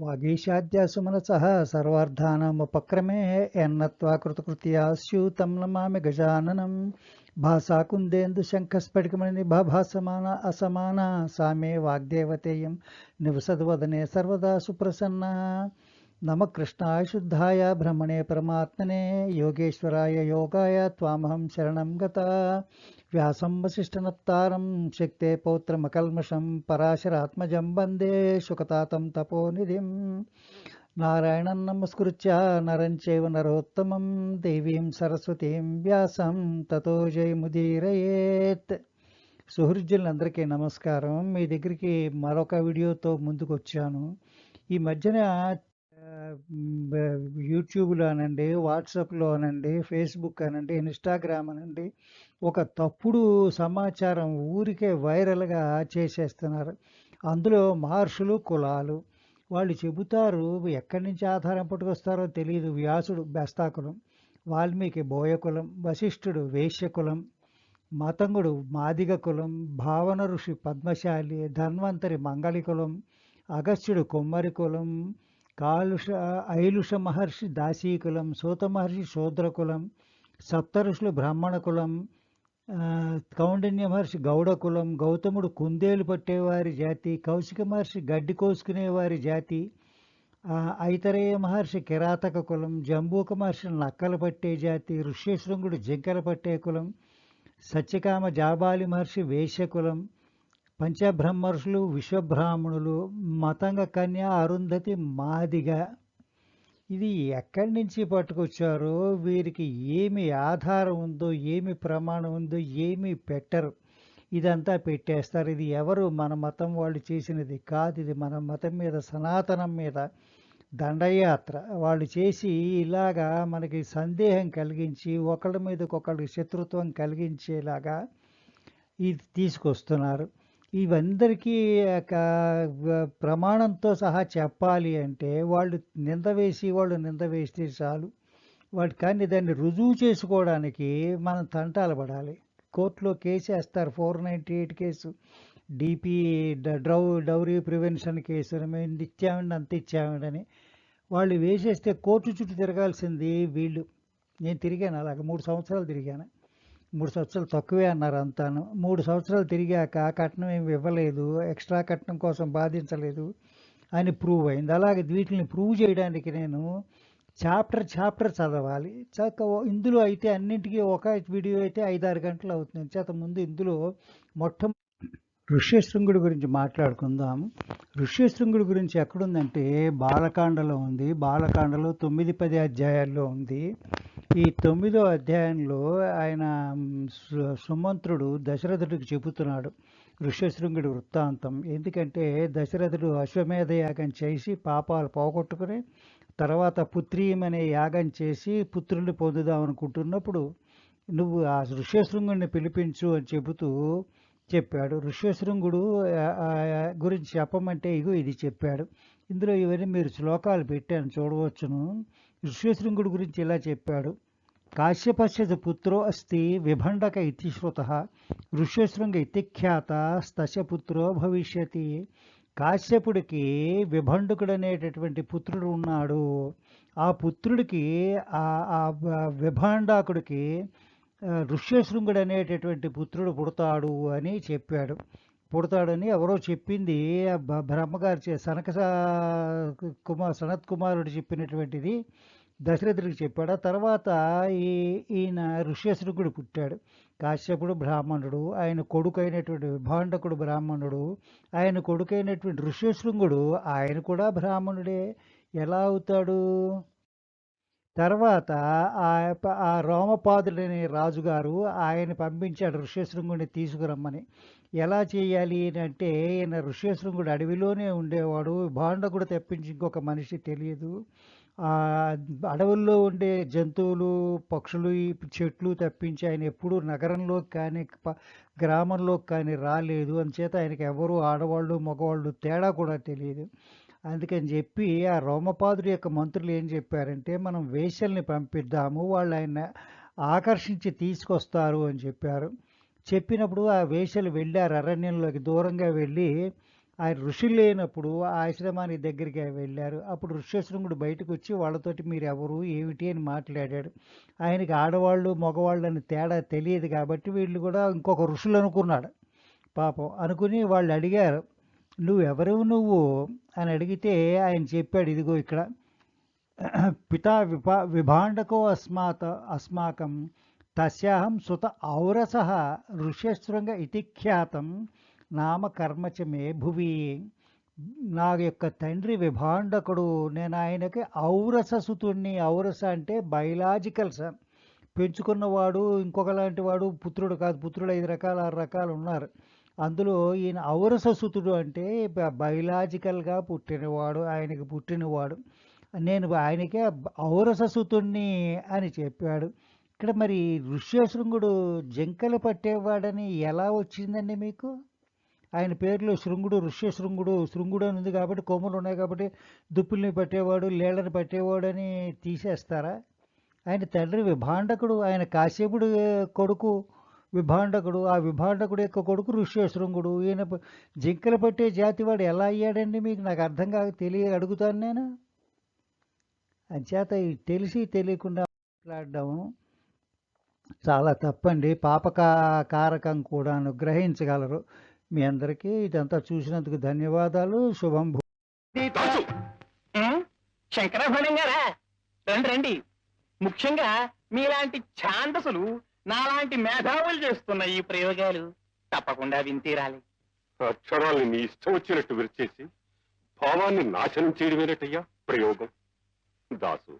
వాగీశాద్యాసుమనసः సర్వార్థానాముపక్రమే యన్నత్వా కృతకృత్యా స్యూతం నమామి గజాననం భాసాకుందేందు శంఖస్ఫటికమణి భాసమాన అసమాన సామే వాగ్దేవతేయం నివసద్వదనే సర్వదా సుప్రసన్న నమ కృష్ణాయ శుద్ధాయ బ్రహ్మణే పరమాత్మనే యోగేశ్వరాయ యోగాయ త్వామహం శరణం గత. వ్యాసం వసిష్ఠనప్తారం శక్తే పౌత్రమకల్మషం పరాశరాత్మజం వందే శుకతాతం తపోనిధిం. నారాయణం నమస్కృత్య నరం చైవ నరోత్తమం దేవీం సరస్వతీం వ్యాసం తతో జయముదీరయేత్ సుహృద్యులందరికీ నమస్కారం. మీ దగ్గరికి మరొక వీడియోతో ముందుకు వచ్చాను ఈ మధ్యన యూట్యూబ్లో అనండి వాట్సాప్లో అనండి ఫేస్బుక్ అనండి ఇన్స్టాగ్రామ్ అనండి ఒక తప్పుడు సమాచారం ఊరికే వైరల్గా చేసేస్తున్నారు. అందులో మహర్షులు కులాలు వాళ్ళు చెబుతారు ఎక్కడి నుంచి ఆధారం పట్టుకొస్తారో తెలియదు వ్యాసుడు బెస్తాకులం వాల్మీకి బోయకులం వశిష్ఠుడు వేశ్యకులం మతంగుడు మాదిగ కులం భావన ఋషి పద్మశాలి ధన్వంతరి మంగళికులం అగస్త్యుడు కొమ్మరి కులం కాలుష ఐలుష మహర్షి దాసీకులం సూత మహర్షి శూద్రకులం సప్త ఋషులు బ్రాహ్మణ కులం కౌండిన్య మహర్షి గౌడ కులం గౌతముడు కుందేలు పట్టేవారి జాతి కౌశిక మహర్షి గడ్డి కోసుకునేవారి జాతి ఐతరేయ మహర్షి కిరాతక కులం జంబూక మహర్షి నక్కలు పట్టే జాతి ఋష్యశృంగుడు జింకలు పట్టే కులం సత్యకామ జాబాలి మహర్షి వేశ్య కులం పంచబ్రహ్మర్షులు విశ్వబ్రాహ్మణులు మతంగ కన్య అరుంధతి మాదిగ. ఇది ఎక్కడి నుంచి పట్టుకొచ్చారో వీరికి ఏమి ఆధారం ఉందో ఏమి ప్రమాణం ఉందో ఏమి పెట్టరు. ఇదంతా పెట్టేస్తారు. ఇది ఎవరు? మన మతం వాళ్ళు చేసినది కాదు. ఇది మన మతం మీద సనాతనం మీద దండయాత్ర. వాళ్ళు చేసి ఇలాగా మనకి సందేహం కలిగించి ఒకళ్ళ మీదకొకళ్ళకి శత్రుత్వం కలిగించేలాగా ఇది తీసుకొస్తున్నారు. ఇవందరికీ ప్రమాణంతో సహా చెప్పాలి అంటే వాళ్ళు నింద వేసి వాళ్ళు నింద వేస్తే చాలు. వాటి కానీ దాన్ని రుజువు చేసుకోవడానికి మనం తంటాలు పడాలి. కోర్టులో కేసు వేస్తారు four ninety eight case. DP డ్రౌ dowry prevention case మేము ఇచ్చామండి అంత ఇచ్చామండి వాళ్ళు వేసేస్తే కోర్టు చుట్టూ తిరగాల్సింది వీళ్ళు. నేను తిరిగాను అలాగ మూడు సంవత్సరాలు తిరిగాను. మూడు సంవత్సరాలు తక్కువే అన్నారు అంతాను. మూడు సంవత్సరాలు తిరిగాక కట్నం ఏమి ఇవ్వలేదు ఎక్స్ట్రా కట్నం కోసం బాధించలేదు అని ప్రూవ్ అయింది. అలాగే వీటిని ప్రూవ్ చేయడానికి నేను చాప్టర్ చాప్టర్ చదవాలి. చక్క ఇందులో అయితే అన్నింటికీ ఒక వీడియో అయితే ఐదారు గంటలు అవుతుంది. చేత ముందు ఇందులో మొట్ట ఋష్యశృంగుడి గురించి మాట్లాడుకుందాం. ఋష్యశృంగుడి గురించి ఎక్కడుందంటే బాలకాండలో ఉంది. బాలకాండలో తొమ్మిది పది అధ్యాయాల్లో ఉంది. ఈ తొమ్మిదో అధ్యాయంలో ఆయన సుమంత్రుడు దశరథుడికి చెబుతున్నాడు ఋష్యశృంగుడి వృత్తాంతం. ఎందుకంటే దశరథుడు అశ్వమేధ యాగం చేసి పాపాలు పోగొట్టుకుని తర్వాత పుత్రీయం అనే యాగం చేసి పుత్రుల్ని పొందుదాం అనుకుంటున్నప్పుడు నువ్వు ఆ ఋష్యశృంగుడిని పిలిపించు అని చెబుతూ చెప్పాడు. ఋష్యశృంగుడు గురించి చెప్పమంటే ఇగో ఇది చెప్పాడు. ఇందులో ఇవన్నీ మీరు శ్లోకాలు పెట్టాను చూడవచ్చును. ఋష్యశృంగుడి గురించి ఇలా చెప్పాడు. కాశ్యపశ్యజ పుత్రో అస్తి విభండక ఇతి శ్రుత ఋష్యశృంగ ఇతిఖ్యాత స్తశపుత్రో భవిష్యతి. కాశ్యపుడికి విభండుకుడు అనేటటువంటి పుత్రుడు ఉన్నాడు. ఆ పుత్రుడికి ఆ విభాండాకుడికి ఋష్యశృంగుడు అనేటటువంటి పుత్రుడు పుడతాడు అని చెప్పాడు. పుడతాడని ఎవరో చెప్పింది. బ్రహ్మగారి సనక కుమార్ సనత్ కుమారుడు చెప్పినటువంటిది దశరథుడికి చెప్పాడు. ఆ తర్వాత ఈ ఈయన ఋష్యశృంగుడు పుట్టాడు. కాశ్యపుడు బ్రాహ్మణుడు ఆయన కొడుకు అయినటువంటి విభాండకుడు బ్రాహ్మణుడు ఆయన కొడుకైనటువంటి ఋష్యశృంగుడు ఆయన కూడా బ్రాహ్మణుడే. ఎలా అవుతాడు? తర్వాత ఆ రోమపాదుడనే రాజుగారు ఆయన పంపించాడు ఋష్యశృంగుడిని తీసుకురమ్మని. ఎలా చేయాలి అంటే ఈయన ఋష్యశృంగుడు అడవిలోనే ఉండేవాడు భాండకుడు తెప్పించి ఇంకొక మనిషి తెలియదు. అడవుల్లో ఉండే జంతువులు పక్షులు చెట్లు తప్పించి ఆయన ఎప్పుడూ నగరంలో కానీ గ్రామంలోకి కానీ రాలేదు. చేత ఆయనకి ఎవరు ఆడవాళ్ళు మగవాళ్ళు తేడా కూడా తెలియదు. అందుకని చెప్పి ఆ రోమపాదుడి యొక్క మంత్రులు ఏం చెప్పారంటే మనం వేశ్యల్ని పంపిద్దాము వాళ్ళు ఆయన ఆకర్షించి తీసుకొస్తారు అని చెప్పారు. చెప్పినప్పుడు ఆ వేషలు వెళ్ళారు అరణ్యంలోకి దూరంగా వెళ్ళి ఆయన ఋషులు లేనప్పుడు ఆ ఆశ్రమానికి దగ్గరికి వెళ్ళారు. అప్పుడు ఋష్యశృంగుడు బయటకు వచ్చి వాళ్ళతోటి మీరు ఎవరు ఏమిటి? అని మాట్లాడాడు. ఆయనకి ఆడవాళ్ళు మగవాళ్ళు అని తేడా తెలియదు కాబట్టి వీళ్ళు కూడా ఇంకొక ఋషులు అనుకున్నాడు. పాపం అనుకుని వాళ్ళు అడిగారు నువ్వెవరు నువ్వు? అని అడిగితే ఆయన చెప్పాడు ఇదిగో ఇక్కడ. పితా విభా విభాండకో అస్మాత్ అస్మాకం తస్యాహం సుత ఔరస ఋష్యశృంగ ఇతి ఖ్యాతం నామ కర్మచమే భువి. నా యొక్క తండ్రి విభాండకుడు. నేను ఆయనకి ఔరస సుతుణ్ణి. ఔరస అంటే బయలాజికల్ సన్ పెంచుకున్నవాడు ఇంకొక లాంటి వాడు పుత్రుడు కాదు. పుత్రుడు ఐదు రకాలు ఆరు రకాలు ఉన్నారు. అందులో ఈయన ఔరససుతుడు అంటే బయలాజికల్గా పుట్టినవాడు ఆయనకి పుట్టినవాడు. నేను ఆయనకే ఔరససుతుణ్ణి అని చెప్పాడు. ఇక్కడ మరి ఋష్యశృంగుడు జింకలు పట్టేవాడని ఎలా వచ్చిందండి మీకు? ఆయన పేరులో శృంగుడు ఋష్యశృంగుడు శృంగుడు అని ఉంది కాబట్టి కొమ్ములు ఉన్నాయి కాబట్టి దుప్పుల్ని పట్టేవాడు లేళ్ళని పట్టేవాడు అని తీసేస్తారా? ఆయన తండ్రి విభాండకుడు ఆయన కాశ్యపుడు కొడుకు విభాండకుడు ఆ విభాండకుడు యొక్క కొడుకు ఋష్యశృంగుడు ఈయన జింకలు పట్టే జాతివాడు ఎలా అయ్యాడండి మీకు? నాకు అర్థం కాక తెలియ అడుగుతాను నేను. అంచేత తెలిసి తెలియకుండా మాట్లాడడం చాలా తప్పండి. పాపక కారకం కూడా గ్రహించగలరు మీ అందరికీ ఇదంతా చూసినందుకు ధన్యవాదాలు. శుభం భూ గారా? రండి రండి. ముఖ్యంగా మీలాంటి ఛాందసులు నాలాంటి మేధావులు చేస్తున్న ఈ ప్రయోగాలు తప్పకుండా వింతీరాలి. అక్షరాల్ని నీ ఇష్టం వచ్చినట్టు విరిచేసి భావాన్ని నాశనం చేయడమేనటయ్యా ప్రయోగం? దాసు